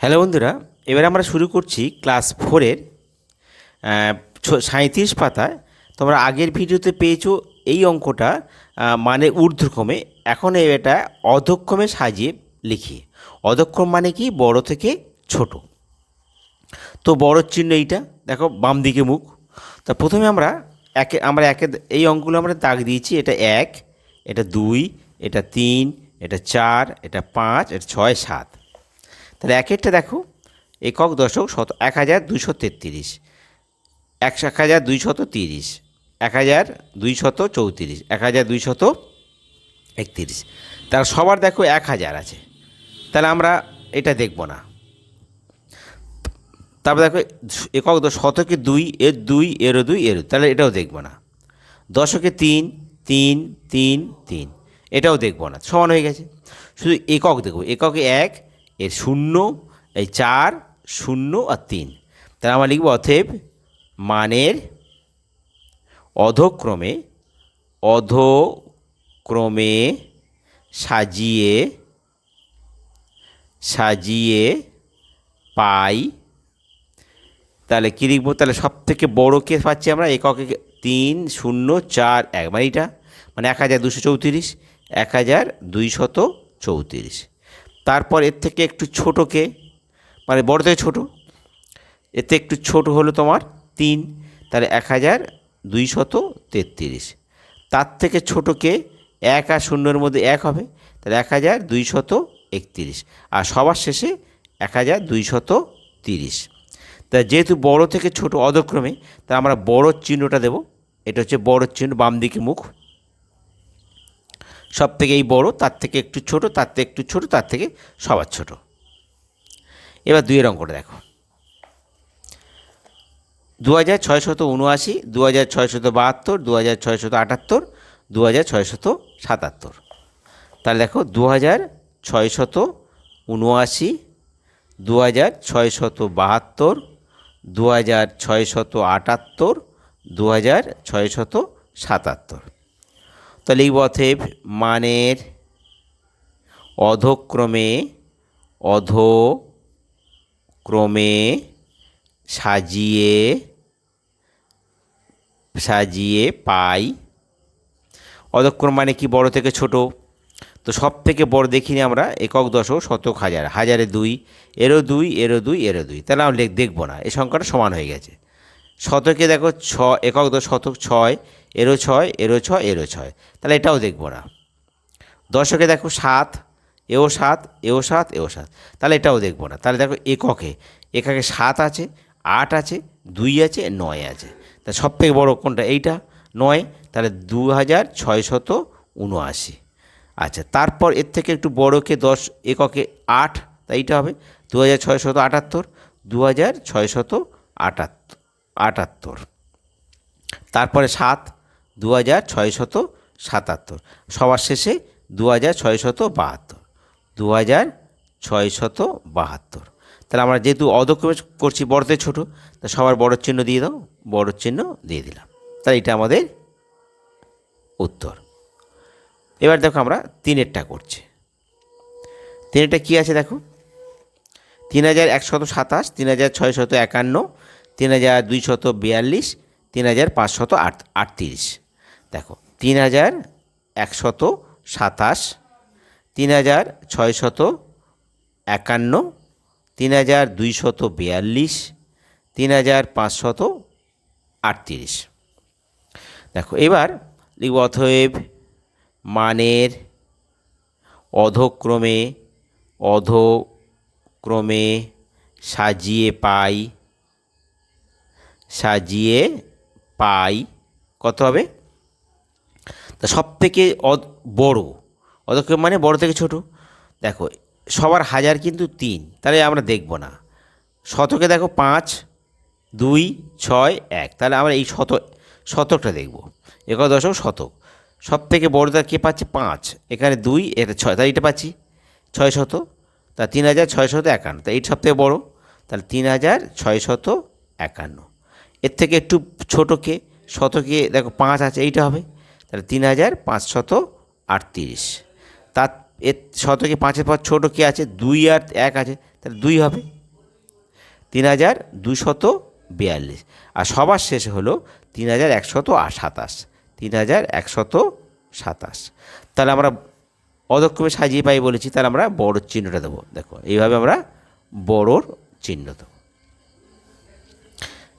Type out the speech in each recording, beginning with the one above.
Hello বন্ধুরা, এবার আমরা শুরু করছি ক্লাস ফোরের সাঁত্রিশ পাতায়। তোমরা আগের ভিডিওতে পেয়েছ এই অঙ্কটা মানে ঊর্ধ্বক্রমে। এখন এটা অধক্ষমে সাজিয়ে লিখি। অধক্ষম মানে কি? বড় থেকে ছোট। তো বড় চিহ্ন এইটা, দেখো, বাম দিকে মুখ। তা প্রথমে আমরা একে আমরা একে, এই অঙ্কগুলো আমরা দাগ দিয়েছি, এটা এক, এটা দুই, এটা তিন, এটা চার, এটা পাঁচ, এটা ছয়, সাত। তাহলে এক একটা দেখো, একক দশক শত, এক হাজার দুইশো তেত্রিশ একশো এক হাজার দুইশত তিরিশ, এক হাজার দুইশত চৌত্রিশ, এক হাজার দুইশত একত্রিশ। তার সবার দেখো এক হাজার আছে। তাহলে আমরা এটা দেখব না। তারপর দেখো, একক শতকে দুই এর দুই এরও দুই এরও তাহলে এটাও দেখব না। দশকে তিন তিন তিন তিন, এটাও দেখব না, সমান হয়ে গেছে। শুধু একক দেখব এককে এক এর শূন্য, এই চার, শূন্য আর তিন। তাহলে আমরা লিখব অথেব মানের অধক্রমে অধক্রমে সাজিয়ে সাজিয়ে পাই। তাহলে কী লিখব? তাহলে সব থেকে বড়ো কে পাচ্ছি আমরা? এককে তিন, শূন্য, চার, এক। মানে এইটা মানে এক হাজার দুশো চৌত্রিশ, এক হাজার দুইশত চৌত্রিশ। তারপর এর থেকে একটু ছোটো কে মানে বড় থেকে ছোটো এতে একটু ছোট হলো তোমার তিন, তাহলে এক হাজার দুইশত তেত্রিশ। তার থেকে ছোটো কে এক আর শূন্যর মধ্যে এক হবে, তাহলে এক হাজার দুইশত একত্রিশ। আর সবার শেষে এক হাজার দুইশত তিরিশ। তা যেহেতু বড় থেকে ছোট অধক্রমে তা আমরা বড় চিহ্নটা দেব। এটা হচ্ছে বড় চিহ্ন বাম দিকে মুখ। সব থেকে এই বড়, তার থেকে একটু ছোট, তার থেকে একটু ছোট, তার থেকে সবার ছোট। এবার দুইয়ের অঙ্কটা দেখো। দু হাজার ছয়শত উনআশি দু হাজার ছয়শত বাহাত্তর দু হাজার ছয়শত আটাত্তর দু হাজার ছয়শত সাতাত্তর। তাহলে দেখো দু হাজার ছয়শত উনআশি দু হাজার ছয়শত বাহাত্তর দু হাজার ছয়শত আটাত্তর দু হাজার ছয়শত সাতাত্তর। অথেব মানের অধক্রমে অধক্রমে সাজিয়ে সাজিয়ে পাই। অধক্রম মানে কি? বড় থেকে ছোট। তো সব থেকে বড় দেখিনি আমরা, একক দশক, শতক হাজার। হাজারে দুই, এরও দুই এরও দুই এরও দুই। তাহলে আমরা দেখব না। এই সংখ্যাটা সমান হয়ে গেছে। শতকে দেখো ছ, একক দশ শতক ছয়, এরও ছয় এরও ছয় এরও ছয়। তাহলে এটাও দেখব না। দশকে দেখো সাত, এও সাত এও সাত এও সাত। তাহলে এটাও দেখব না। তাহলে দেখো এককে এককে সাত আছে, আট আছে, দুই আছে, নয় আছে। তা সব থেকে বড়ো কোনটা? এইটা? নয়। তাহলে দু হাজার ছয়শত উনআশি। আচ্ছা তারপর এর থেকে একটু বড়োকে দশ, এককে আট তা এইটা হবে। দু হাজার ছয়শত আটাত্তর দু হাজার ছয়শত আটাত্তর। আটাত্তর। তারপরে সাত দু হাজার ছয়শত সাতাত্তর। সবার শেষে দু হাজার ছয়শত বাহাত্তর। দু হাজার ছয়শত বাহাত্তর। তাহলে আমরা যেহেতু অধক্রমে করছি বড়তে ছোট, তা সবার বড় চিহ্ন দিয়ে দাও, বড় চিহ্ন দিয়ে দিলাম। তাহলে এটা আমাদের উত্তর। এবার দেখো আমরা তিনেরটা করছি। তিনেরটা কী আছে দেখো? তিন হাজার একশত সাতাশ, তিন হাজার ছয়শত একান্ন তিন হাজার দুইশত বিয়াল্লিশ, তিন হাজার পাঁচশত আট, আটত্রিশ। দেখো, তিন হাজার একশত সাতাশ, তিন হাজার ছয়শত একান্ন, তিন হাজার দুইশত বিয়াল্লিশ, তিন হাজার পাঁচশত আটত্রিশ। দেখো, এবার লিখব অথয়েব মানের অধক্রমে অধক্রমে সাজিয়ে পাই সাজিয়ে পাই, কত হবে? তা সব থেকে বড়। অধক্রম মানে বড় থেকে ছোট। দেখো, সবার হাজার কিন্তু তিন, তাহলে আমরা দেখব না। শতকে দেখো পাঁচ, দুই, ছয়, এক, তাহলে আমরা এই শত, শতকটা দেখব। একক দশক শতক। সব থেকে বড়টা কে পাচ্ছে? পাঁচ। এখানে দুই এটা ছয়, তাহলে এটা পাচ্ছি। ছয় শত, তা তিন হাজার ছয় শত একান্ন, তা এইটা সব থেকে বড়ো। তাহলে তিন হাজার ছয় শত একান্ন। এর থেকে একটু ছোটোকে, শতকে, দেখো পাঁচ আছে, এইটা হবে। তাহলে তিন হাজার পাঁচশত আটত্রিশ। তার, এর শতকে পাঁচের পর ছোটো কে আছে? দুই আর এক আছে, তাহলে দুই হবে। তিন হাজার দুশত বিয়াল্লিশ। আর সবার শেষে হলো তিন হাজার একশত আর সাতাশ তিন হাজার একশত সাতাশ। তাহলে আমরা অদক্ষমে সাজিয়ে পাই বলেছি, তাহলে আমরা বড়োর চিহ্নটা দেবো। দেখো, এইভাবে আমরা বড়োর চিহ্ন দেবো।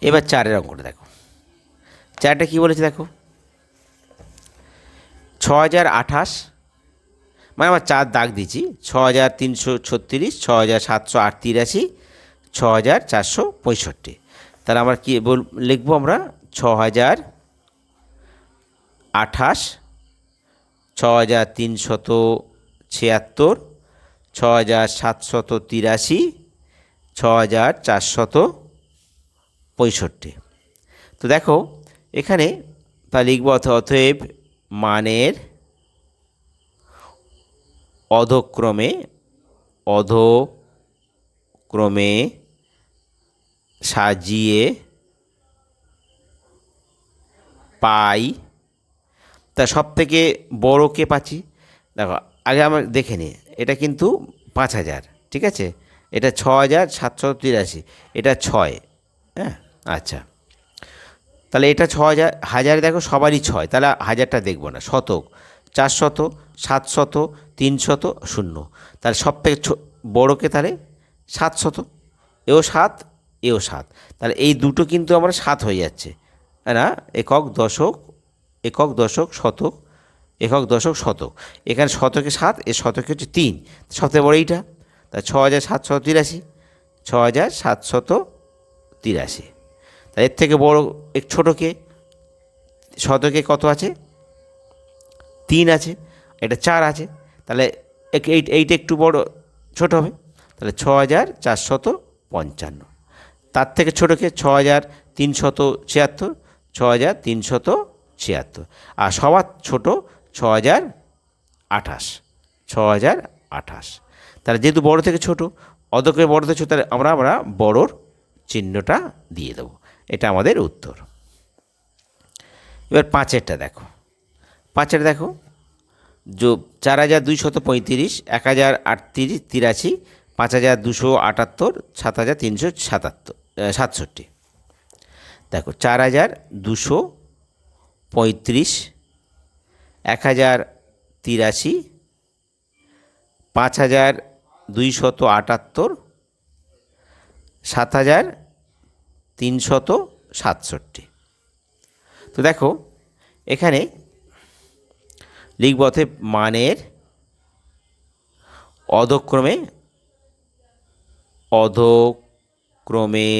এবার চারের অঙ্কটা দেখো। চারটা কী বলেছে দেখো? ছ হাজার আঠাশ মানে আমার চার দাগ দিচ্ছি ছ হাজার তিনশো ছত্রিশ ছ হাজার সাতশো আট তিরাশি ছ হাজার চারশো পঁয়ষট্টি। তাহলে আমরা কী বল, লিখব আমরা ছ হাজার আঠাশ ছ হাজার তিনশত ছিয়াত্তর ছ হাজার সাতশত তিরাশি ছ হাজার চারশত পঁয়ষট্টি। তো দেখো, এখানে তা লিখব অতএব মানের অধক্রমে অধক্রমে সাজিয়ে পাই। তা সব থেকে বড় কে পাচ্ছি? দেখো, আগে আমার দেখে নিই, এটা কিন্তু পাঁচ হাজার, ঠিক আছে? এটা ছ হাজার সাতশো তিরাশি, এটা ছয় হ্যাঁ? আচ্ছা। তাহলে এটা ছ হাজার, হাজারে দেখো সবারই ছয়, তাহলে হাজারটা দেখব না, শতক চারশত সাতশত তিনশত শূন্য। তাহলে সব থেকে বড়োকে তাহলে সাতশত এও সাত এও সাত। তাহলে এই দুটো কিন্তু আমার সাত হয়ে যাচ্ছে না? একক, দশক একক, দশক, শতক, একক, দশক, শতক। এখানে শতকে সাত, এ শতকে হচ্ছে তিন, সবথেকে বড় এইটা? তা ছ হাজার সাতশত তিরাশি, ছ হাজার সাতশত তিরাশি। তা এর থেকে বড় এক ছোটোকে শতকে কত আছে? তিন আছে। এটা চার আছে। তাহলে এইট একটু বড়, ছোট হবে। তাহলে ছ হাজার চারশত পঞ্চান্ন। তার থেকে ছোটোকে ছ হাজার তিনশত ছিয়াত্তর ছ হাজার তিনশত ছিয়াত্তর। আর সবার ছোট ছ হাজার আঠাশ ছ হাজার আঠাশ। তাহলে যেহেতু বড় থেকে ছোট অদকে বড় থেকে ছোট, তাহলে আমরা আমরা বড়োর চিহ্নটা দিয়ে দেবো। এটা আমাদের উত্তর। এবার পাঁচেরটা দেখো। পাঁচের দেখো, যো চার হাজার দুইশত পঁয়ত্রিশ, এক হাজার আটত্রিশ, তিরাশি, পাঁচ হাজার দুশো আটাত্তর, সাত হাজার তিনশো সাতাত্তর সাতষট্টি। দেখো, চার হাজার দুশো পঁয়ত্রিশ, এক হাজার তিরাশি, পাঁচ হাজার দুইশত আটাত্তর, সাত হাজার তিনশত সাতষট্টি। তো দেখো, এখানে লিখব অতএব মানের অধক্রমে অধক্রমে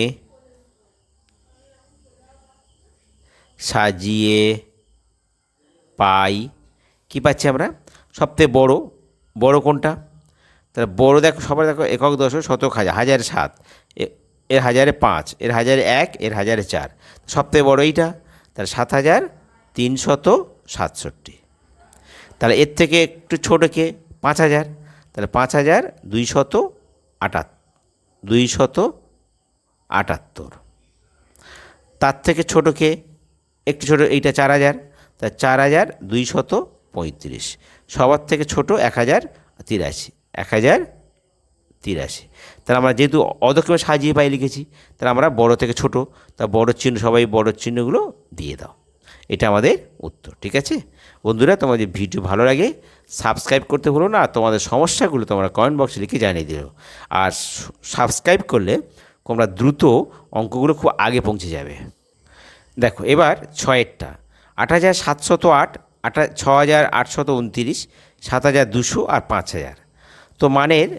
সাজিয়ে পাই। কি পাচ্ছি আমরা? সবথেকে বড় বড় কোনটা? তাহলে বড় দেখো, সবার দেখো একক দশক শতক হাজার, হাজারে সাত। এর হাজারে পাঁচ, এর হাজারে এক, এর হাজারে চার। সবথেকে বড় এইটা? তাহলে সাত হাজার তিনশত সাতষট্টি। তাহলে এর থেকে একটু ছোটোকে পাঁচ হাজার। তাহলে পাঁচ হাজার দুইশত আটাত, দুইশত আটাত্তর। তার থেকে ছোটোকে একটু ছোটো, এইটা চার হাজার। তা চার হাজার দুইশত পঁয়ত্রিশ। সবার থেকে ছোটো এক হাজার তিরাশি। এক হাজার তিরাশি তাহলে আমরা যেহেতু অদক্রমে সাজিয়ে পাই লিখেছি, তাহলে আমরা বড় থেকে ছোট, তা বড় চিহ্ন, সবাই বড় চিহ্নগুলো দিয়ে দাও। এটা আমাদের উত্তর, ঠিক আছে? বন্ধুরা, তোমাদের ভিডিও ভালো লাগে, সাবস্ক্রাইব করতে ভুলো না তোমাদের সমস্যাগুলো তোমরা কমেন্ট বক্সে লিখে জানিয়ে দিও। আর সাবস্ক্রাইব করলে তোমরা দ্রুত অঙ্কগুলো খুব আগে পৌঁছে যাবে। দেখো, এবার ছয়েরটা। আট হাজার সাতশত আট আটা ছ হাজার আটশত উনতিরিশ, সাত হাজার দুশো আর পাঁচ হাজার। তো মানের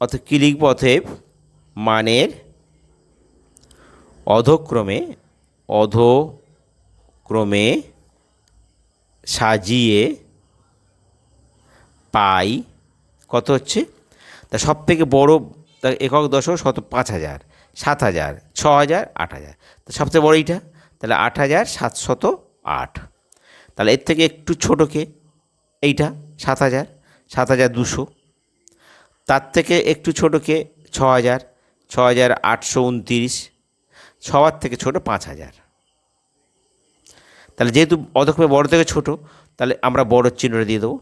অত কী লিখব অতএব মানের অধক্রমে অধক্রমে সাজিয়ে পাই, কত হচ্ছে? তা সব থেকে বড়ো, তা একক দশক শত, পাঁচ হাজার, সাত হাজার, ছ হাজার, আট হাজার। তা সবচেয়ে বড় এইটা? তাহলে আট হাজার সাতশত আট। তাহলে এর থেকে একটু ছোটোকে এইটা, সাত হাজার সাত হাজার দুশো। তার থেকে একটু ছোটোকে ছ হাজার ছ হাজার আটশো উনতিরিশ, সবার থেকে ছোটো পাঁচ হাজার তাহলে যেহেতু অধক্রমে বড় থেকে ছোট, তাহলে আমরা বড় চিহ্নটা দিয়ে দেবো।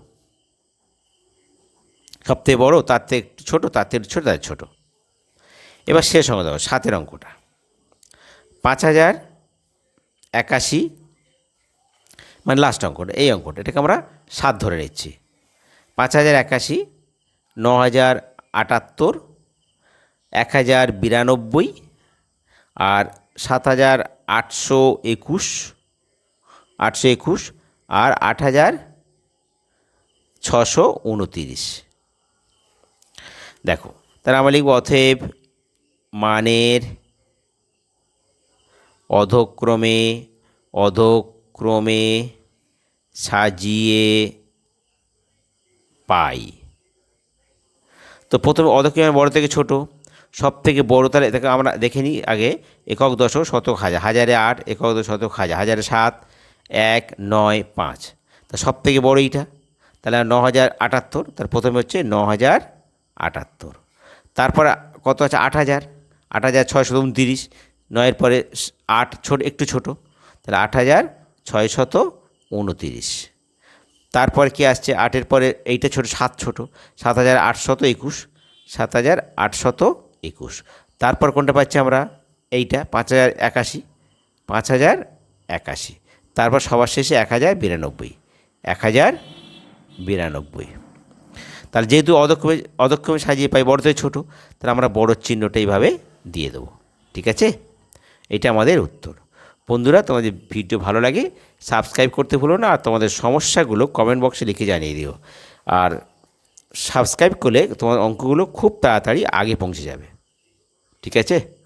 সবথেকে বড়, তার থেকে একটু ছোটো, তার থেকে ছোটো, তার ছোটো। এবার শেষ অঙ্ক দেখো, সাতের অঙ্কটা। পাঁচ হাজার একাশি মানে লাস্ট অঙ্কটা, এই অঙ্কটা, এটাকে আমরা সাত ধরে নিচ্ছি। পাঁচ হাজার একাশি ন হাজার আটাত্তর এক হাজার বিরানব্বই আর সাত হাজার আটশো একুশ আটশো একুশ আর আট হাজার ছশো উনতিরিশ। দেখো তাহলে আমরা লিখব অথেব মানের অধক্রমে অধক্রমে সাজিয়ে পাই। তো প্রথমে অধক্রমে বড় থেকে ছোট সব থেকে বড় তাহলে এটাকে আমরা দেখে নিই আগে, একক দশক শতক হাজার, হাজারে আট, একক দশ শতক হাজার, হাজারে সাত, এক, নয়, পাঁচ। তা সব থেকে বড় এইটা? তাহলে ন হাজার আটাত্তর, তার প্রথমে হচ্ছে ন হাজার আটাত্তর। তারপর কত আছে? আট হাজার আট হাজার ছয়শত উনতিরিশ, নয়ের পরে আট ছোট, একটু ছোট, তাহলে আট হাজার ছয়শত উনতিরিশ। তারপর কি আসছে? আটের পরে এইটা ছোট, সাত ছোট। সাত হাজার আটশত একুশ। সাত হাজার আটশত একুশ। তারপর কোনটা পাচ্ছি আমরা? এইটা, পাঁচ হাজার একাশি। পাঁচ হাজার একাশি। তারপর সবার শেষে এক হাজার বিরানব্বই। এক হাজার বিরানব্বই। তাহলে যেহেতু অদক্ষমে অদক্ষমে সাজিয়ে পাই বড় থেকে ছোটো, তাহলে আমরা বড় চিহ্নটা এইভাবে দিয়ে দেবো। ঠিক আছে? এটা আমাদের উত্তর। বন্ধুরা, তোমাদের ভিডিও ভালো লাগে, সাবস্ক্রাইব করতে ভুলো না, আর তোমাদের সমস্যাগুলো কমেন্ট বক্সে লিখে জানিয়ে দিও। আর সাবস্ক্রাইব করলে তোমার অঙ্কগুলো খুব তাড়াতাড়ি আগে পৌঁছে যাবে। ঠিক আছে?